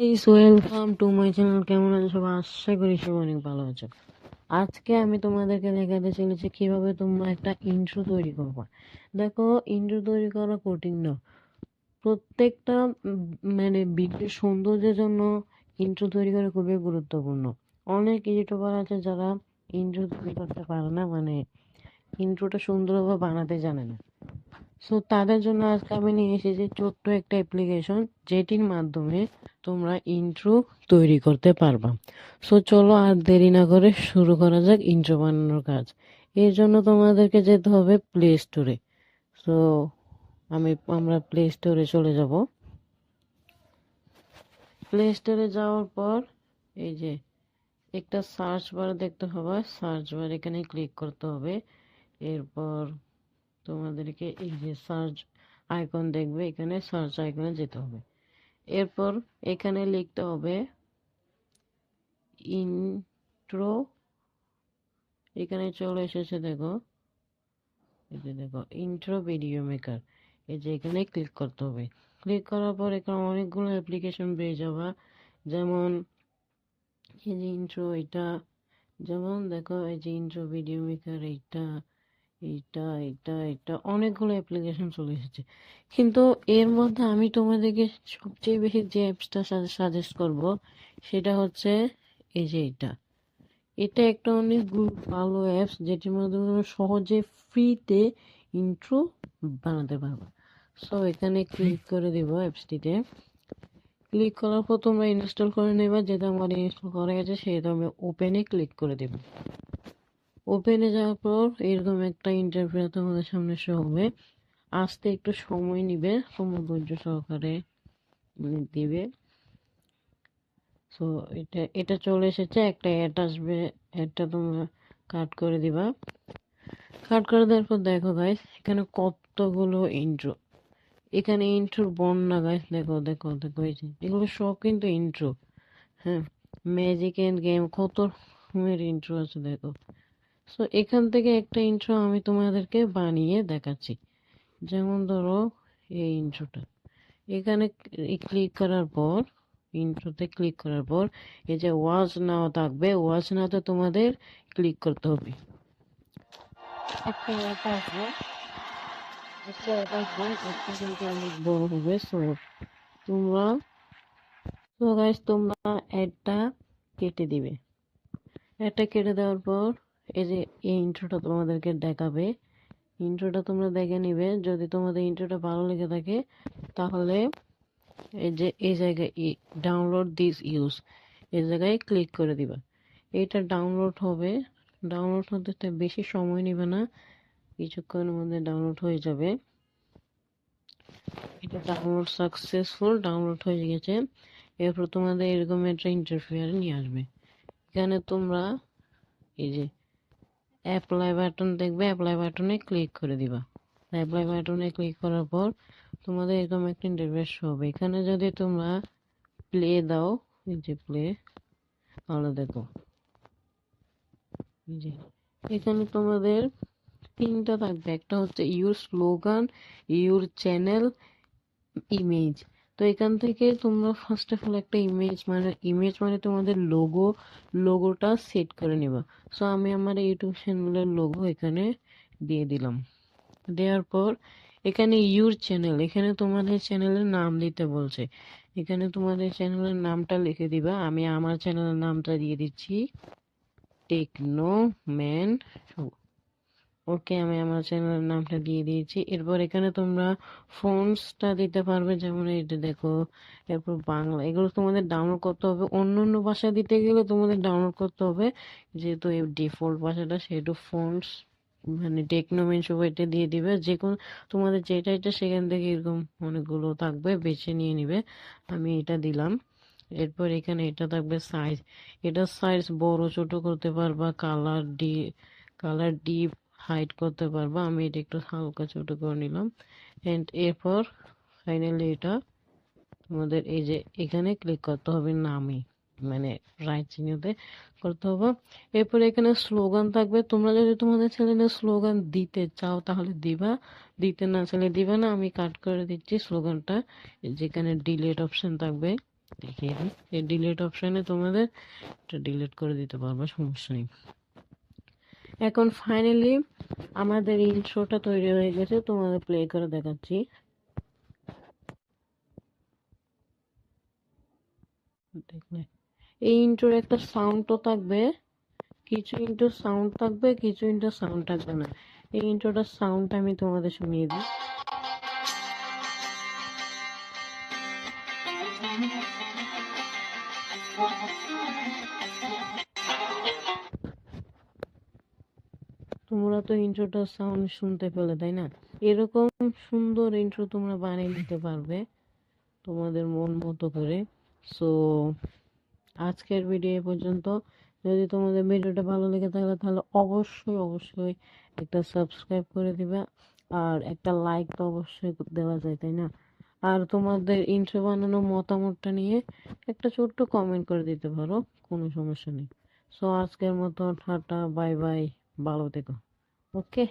Welcome to my channel কেমন আছো? সবাই আশা করি সবাই অনেক ভালো আছো। আজকে আমি তোমাদেরকে দেখাতে চলেছি কীভাবে তোমরা একটা ইন্ট্রো তৈরি করবা। দেখো ইন্ট্রো তৈরি করা কঠিন না। প্রত্যেকটা মানে ভিডিও সৌন্দর্যের জন্য ইন্ট্রো তৈরি করা খুবই গুরুত্বপূর্ণ। অনেক ইউটিউবার আছে যারা ইন্ট্রো তৈরি করতে পারে না মানে ইন্ট্রোটা সুন্দরভাবে বানাতে জানে না। সো তাদের জন্য আজকে আমি নিয়ে এসেছি ছোট্ট একটা অ্যাপ্লিকেশন যেটির মাধ্যমে তোমরা ইন্ট্রো তৈরি করতে পারবা। সো চলো আর দেরি না করে শুরু করা যাক ইন্ট্রো বানানোর কাজ। এর জন্য তোমাদেরকে যেতে হবে প্লে স্টোরে সো আমি, আমরা প্লে স্টোরে চলে যাব। প্লে স্টোরে যাওয়ার পর, এই যে একটা সার্চ বার দেখতে হবে। সার্চ বার এখানে ক্লিক করতে হবে। এরপর তোমাদেরকে এই যে সার্চ আইকন দেখবে, এখানে সার্চ আইকনে যেতে হবে। এরপর এখানে লিখতে হবে ইন্ট্রো এখানে চলে এসেছে দেখো যে দেখো ইন্ট্রো ভিডিও মেকার এই যে এখানে ক্লিক করতে হবে। ক্লিক করার পর এখানে অনেকগুলো অ্যাপ্লিকেশন পেয়ে যাবা। যেমন এই যে ইন্ট্রো এটা, যেমন দেখো এই যে ইন্ট্রো ভিডিও মেকার এইটা। এইটা এটা এটা অনেকগুলো অ্যাপ্লিকেশন চলে এসেছে। কিন্তু এর মধ্যে আমি তোমাদেরকে সবচেয়ে বেশি যে অ্যাপসটা সাজেস্ট করব, সেটা হচ্ছে এই যে এটা এটা একটা অনেক ভালো অ্যাপস যেটির মাধ্যমে তুমি সহজে ফ্রিতে ইন্ট্রো বানাতে পারবে। সো এখানে ক্লিক করে দিব অ্যাপসটিতে ক্লিক করার পর তোমরা ইনস্টল করে নেবা, যেটা আমার ইনস্টল করা গেছে, সেটা আমি ওপেনে ক্লিক করে দেবো। ওপেনে যাওয়ার পর এরকম একটা ইন্টারভিউ তোমাদের সামনে শো হবে। আসতে একটু সময় নিবে, সময় ধৈর্য সহকারে মানে দিবে। সো এটা এটা চলে এসেছে, একটা অ্যাড আসবে অ্যাডটা তোমরা কাট করে দিবা। কাট করে দেওয়ার পর দেখো গাইস এখানে কতগুলো ইন্ট্রো এখানে ইন্ট্রোর বন্যা গাইস দেখো দেখো দেখো, এই যে, এগুলো সব কিন্তু ইন্ট্রো হ্যাঁ ম্যাজিক এন্ড গেম কত রকমের ইন্ট্রো আছে, দেখো। সো এখান থেকে একটা ইন্ট্রো আমি তোমাদেরকে বানিয়ে দেখাচ্ছি। যেমন ধরো, এই ইন্ট্রোটা এখানে ক্লিক করার পর ইন্ট্রোতে ক্লিক করার পর, এই যে ওয়াচ নাও থাকবে ওয়াচ নাওতে তোমাদের ক্লিক করতে হবে। একটা অ্যাপ আসবে। একটা বড় সো তোমরা তো গাইস তোমরা অ্যাডটা কেটে দিবে। অ্যাডটা কেটে দেওয়ার পর এই যে, এই ইন্ট্রোটা তোমাদেরকে দেখাবে। ইন্ট্রোটা তোমরা দেখে নিবে। যদি তোমাদের ইন্ট্রোটা ভালো লেগে থাকে, তাহলে এই যে, এই জায়গায় ডাউনলোড দিস ইউজ এই জায়গায় ক্লিক করে দিবা। এটা ডাউনলোড হবে। ডাউনলোড হতে বেশি সময় নেবে না। কিছুক্ষণের মধ্যে ডাউনলোড হয়ে যাবে। এটা ডাউনলোড সাকসেসফুল ডাউনলোড হয়ে গেছে। এরপর তোমাদের এরকম একটা ইন্টারফেয়ার নিয়ে আসবে। এখানে তোমরা এই যে অ্যাপ্লাই বাটন দেখবে অ্যাপ্লাই বাটনে ক্লিক করে দিবা। অ্যাপ্লাই বাটনে ক্লিক করার পর তোমাদের এরকম একটা ইন্টারফেস হবে। এখানে যদি তোমরা প্লে দাও যে প্লে তাহলে দেখো। যে, এখানে তোমাদের তিনটা থাকবে। একটা হচ্ছে your slogan your channel image তো এখান থেকে তোমরা ফার্স্ট অফ অল একটা ইমেজ মানে ইমেজ মানে তোমাদের লোগো লোগোটা সেট করে নেবা। সো আমি আমার ইউটিউব চ্যানেলের লোগো এখানে দিয়ে দিলাম। দেওয়ার পর এখানে ইউর চ্যানেল এখানে তোমাদের চ্যানেলের নাম দিতে বলছে। এখানে তোমাদের চ্যানেলের নামটা লিখে দিবা। আমি আমার চ্যানেলের নামটা দিয়ে দিচ্ছি টেকনো ম্যান ওকে, আমি আমার চ্যানেলের নামটা দিয়ে দিয়েছি। এরপর এখানে তোমরা ফোনসটা দিতে পারবে, যেমন এটা দেখো, এরপর বাংলা, এগুলো তোমাদের ডাউনলোড করতে হবে। অন্য অন্য ভাষা দিতে গেলে তোমাদের ডাউনলোড করতে হবে, যেহেতু এই ডিফল্ট ভাষাটা, সেহেতু ফোনস মানে টেকনোমেন সব এটা দিয়ে দিবে। যে কোনো, তোমাদের যেটা এটা সেখান থেকে এরকম অনেকগুলো থাকবে, বেছে নিয়ে নিবে। আমি এটা দিলাম। এরপর এখানে এটা থাকবে সাইজ এটা সাইজ বড়, ছোট করতে পারবা। কালার ডি কালার ডিপ হাইড করতে পারবা। আমি এটা একটু হালকা ছোট করে নিলাম। এন্ড এরপর ফাইনালি এটা তোমাদের এই যে এখানে ক্লিক করতে হবে নামে মানে রাইট চিহ্নতে করতে হবে। এরপর এখানে স্লোগান থাকবে। তোমরা যদি তোমাদের চ্যানেলে স্লোগান দিতে চাও তাহলে দিবা, দিতে না চাইলে দিবা না। আমি কাট করে দিচ্ছি স্লোগানটা যেখানে ডিলেট অপশন থাকবে দেখিয়ে দিই এই ডিলেট অপশানে তোমাদের এটা ডিলেট করে দিতে পারবে, সমস্যা নেই। এখন ফাইনালি আমাদের ইন্ট্রোটা তৈরি হয়ে গেছে, তোমাদের প্লে করে দেখাচ্ছি। এই ইন্ট্রোর একটা সাউন্ড তো থাকবে, কিছু ইন্ট্রো সাউন্ড থাকবে, কিছু ইন্ট্রো সাউন্ড থাকবে না। এই ইন্ট্রোটার সাউন্ডটা আমি তোমাদের শুনিয়ে দিই। তোমরা তো ইন্ট্রোটার সাউন্ড শুনতে পেলে, তাই না? এরকম সুন্দর ইন্ট্রো তোমরা বানিয়ে নিতে পারবে তোমাদের মন মতো করে। সো আজকের ভিডিও পর্যন্ত। যদি তোমাদের ভিডিওটা ভালো লেগে থাকে, তাহলে অবশ্যই অবশ্যই একটা সাবস্ক্রাইব করে দিবে আর একটা লাইক তো অবশ্যই দেওয়া যায়, তাই না? আর তোমাদের ইন্ট্রো বানানোর মতামতটা নিয়ে একটা ছোট্ট কমেন্ট করে দিতে পারো, কোনো সমস্যা নেই। সো আজকের মতো, টাটা বাই বাই ভালো থেকো। ওকে